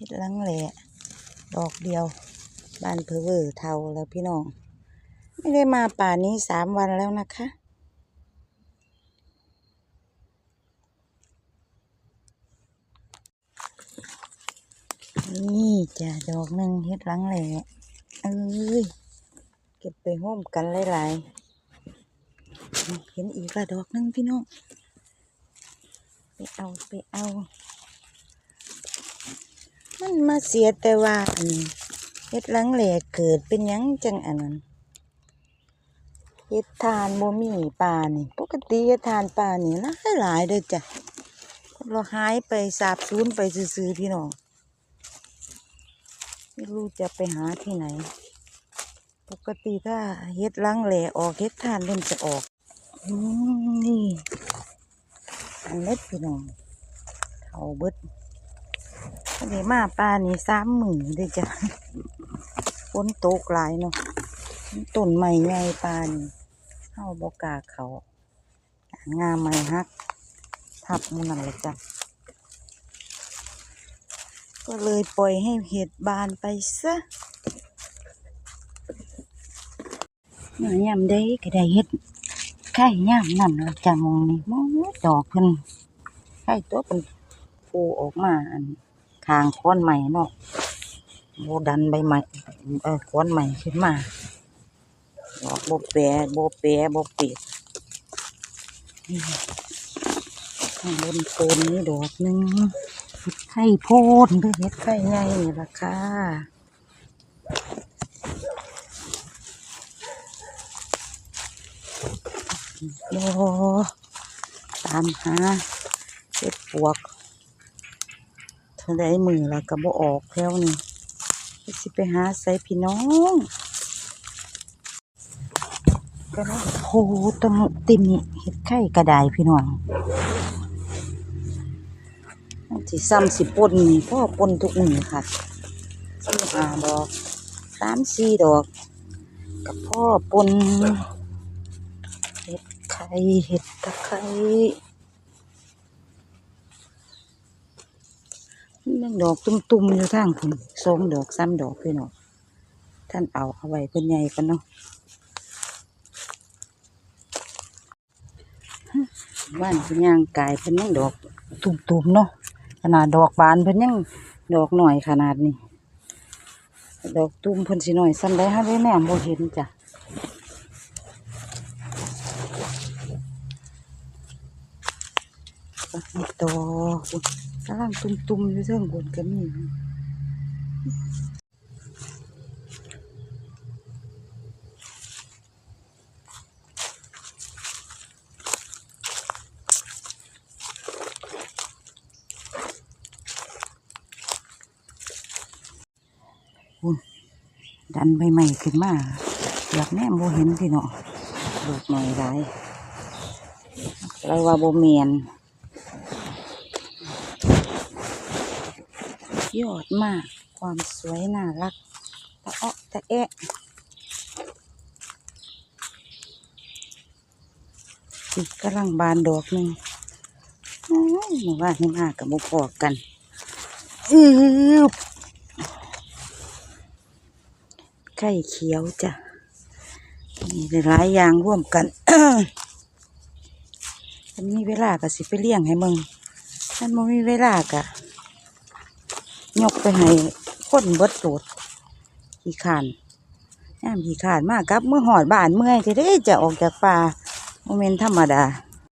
เฮ็ดลังแหล่ดอกเดียว บ้านเพอเวอร์เทาแล้วพี่น้อง ไม่ได้มาป่านี้สามวันแล้วนะคะนี่จ้ะดอกหนึ่งเฮ็ดลังแหล่เอ้ยเก็บไปโฮมกันหลายๆเห็นอีกละดอกหนึ่งพี่น้องไปเอาไปเอา มันมาเสียแต่ว่าอันเฮ็ดหลังแหล่เกิดเป็นยังจังอันนั้นเฮ็ดทานบ่มีป่านี่ปกติเฮ็ดทานป่านี่หลายหลายเด้อจ้ะเราหายไปสาบสูญไปซื่อๆพี่น้องไม่รู้จะไปหาที่ไหน ปกติถ้าเฮ็ดหลังแหล่ออกเฮ็ดทานเริ่มจะออกอนี่อันเล็ดพี่น้องเขาเบิด นนี้มาปลานี่สามหมื่นเด้จ้ะฝนตกหลายเนาะต้นใหม่ใหญ่ปลานี่เฮาบกล้าเขางามใหม่ฮัก ทับมันนั่นแหละจ้ะก็เลยปล่อยให้เห็ดบานไปซะหน่อยยามได้ก็ได้เห็ดไข่ยามนั่นละจ้ะมองนี่มองดอกเพิ่นไข่ตัวเป็นปูออกมาอัน คางค้อนใหม่เนาะโบดันใบใหม่เออค้อนใหม่ขึ้นมาดอกโบแปรโบแปรโบปิดนี่ข้างบนโคนนี่ดอกหนึ่งเห็ดไข่โพดหรือเห็ดไข่ใหญ่นี่ล่ะค่ะโยตามหาเห็ดปวก ไดมือแล้วก็บ่ออกแล้วนี่สิไปหาใส่พี่น้องก็แล้โพตมติมนี่เห็ดไข่กระไดพี่น้องสิซ้ำสิปนนี่พ่อปนทุกมือค่ะสี่ห้าดอกสามสี่ดอกกับพ่อปนเห็ดไข่เห็ดตะไคร้ นั่งดอกตุ่มๆอยู่ทางผมสองดอกสามดอกพี่น้องท่านเอาเอาไว้เพิ่นใหญ่กันเนาะบ้านเพิ่นย่างกายเพิ่นยังดอกตุ่มๆเนาะขนาดดอกบานเพิ่นยังดอกหน่อยขนาดนี้ ดอกตุ้มเพิ่นสิหน่อยซ้ำได้ฮะได้แม่บ่เห็นจ้ะก็มีดอ กำลังตุ่มๆอยู่เรื่องบนก็มีดันใบใหม่ขึ้นมาอยากแม่โบเห็นพี่เนาะดอกหน่อยหลายเราว่าโบเมียน ยอดมาก ความสวยน่ารัก ตะเอะตะแอะอีกำลังบานดอกหนึ่งโอ้ยหมู่บ้านนี่มากกับบุพอกันอืบไข่เขียวจ้ะมีหลายอย่างร่วมกันถ้ามีเวลาก็สิไปเลี้ยงให้มึงถ้าไม่มีเวลากะ ยกไปให้คนเบิดโสดขี่ขานย่ามขี่ขานมากครับ เมื่อหอดบ้านเมื่อยจะได้จะออกจากป่าโมเมนธรรมดา